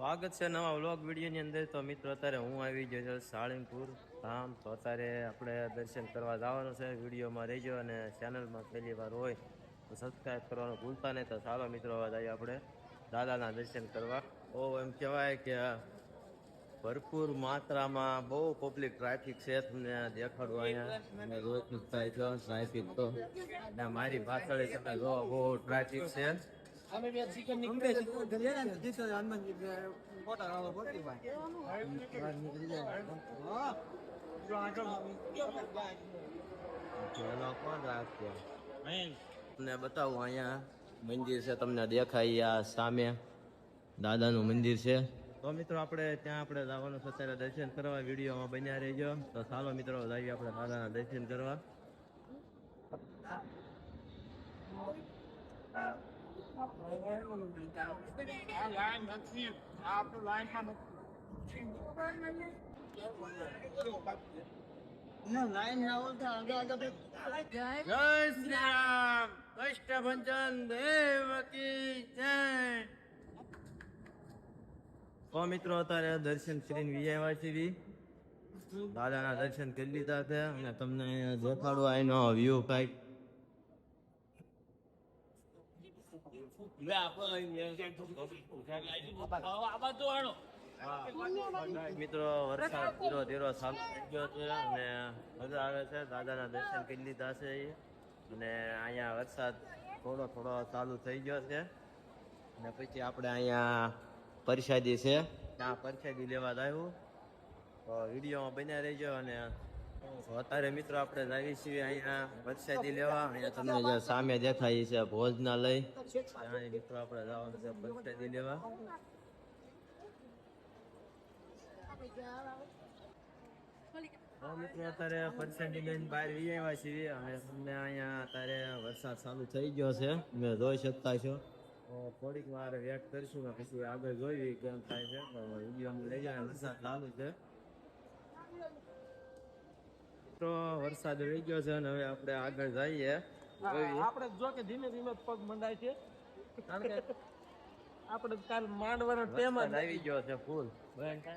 સ્વાગત છે નવા વ્લોગ વિડીયોની અંદર. તો મિત્રો અત્યારે હું આવી ગયો છું સાળીમપુર ધામ. તો અત્યારે આપણે દર્શન કરવા જવાનું છે. વિડીયોમાં રહેજો અને ચેનલમાં પહેલી વાર હોય તો સબસ્ક્રાઈબ કરવાનું ભૂલતા નહીં. તો સારો મિત્રો અવાજ જઈએ આપણે દાદાના દર્શન કરવા. ઓ એમ કહેવાય કે ભરપૂર માત્રામાં બહુ પબ્લિક ટ્રાફિક છે તમને દેખાડું અહીંયા. રોજ થાય છો ટ્રાફિક તો. મારી પાછળ તમે બહુ ટ્રાફિક છે. ચલો કોણ રાખશે તમને બતાવું અહીંયા મંદિર છે તમને દેખાય આ સામે. દાદાનું મંદિર છે. તો મિત્રો આપણે ત્યાં આપણે જવાનું છે દર્શન કરવા. વિડીયોમાં બન્યા રહેજો. તો ચાલો મિત્રો જઈએ આપણે દાદાના દર્શન કરવા. મિત્રો અત્યારે દર્શન કરીને વિજયવા છીએ દાદાના દર્શન કરી લીધા છે અને તમને અહીંયા દેખાડું એનો વ્યૂ કાંઈક મિત્રો દાદાના દર્શન કરી લીધા છે. અને અહીંયા વરસાદ થોડો થોડો ચાલુ થઈ ગયો છે. અને પછી આપણે અહીંયા પરસાદી છે. ત્યાં પરસાદી લેવા આવ્યું. તો વિડીયોમાં બન્યા રહેજો અને અત્યારે મિત્રો આપણે જાવી છીએ અહીંયા પરસાદી લેવા. તમને સામે દેખાય છે ભોજનાલય. મિત્રો આપણે જવાનું છે વરસાદી લેવા. મિત્રો અત્યારે પરસાદી લઈને બહાર વી આવ્યા છીએ. તમને અહીંયા અત્યારે વરસાદ ચાલુ થઈ ગયો છે. તમે જોઈ શકતા છો. થોડીક વાર વેટ કરીશું પછી આગળ જોઈએ કેમ થાય છે. લઈ જાય વરસાદ ચાલુ છે. મિત્રો વરસાદ રહી ગયો છે અને હવે આપણે આગળ જઈએ. આપણે જો કે ધીમે ધીમે પગ મંડાય છે. કારણ કે આપણે કાલ માંડવાનો ટેમ જ આવી ગયો છે ફૂલ ભયંકર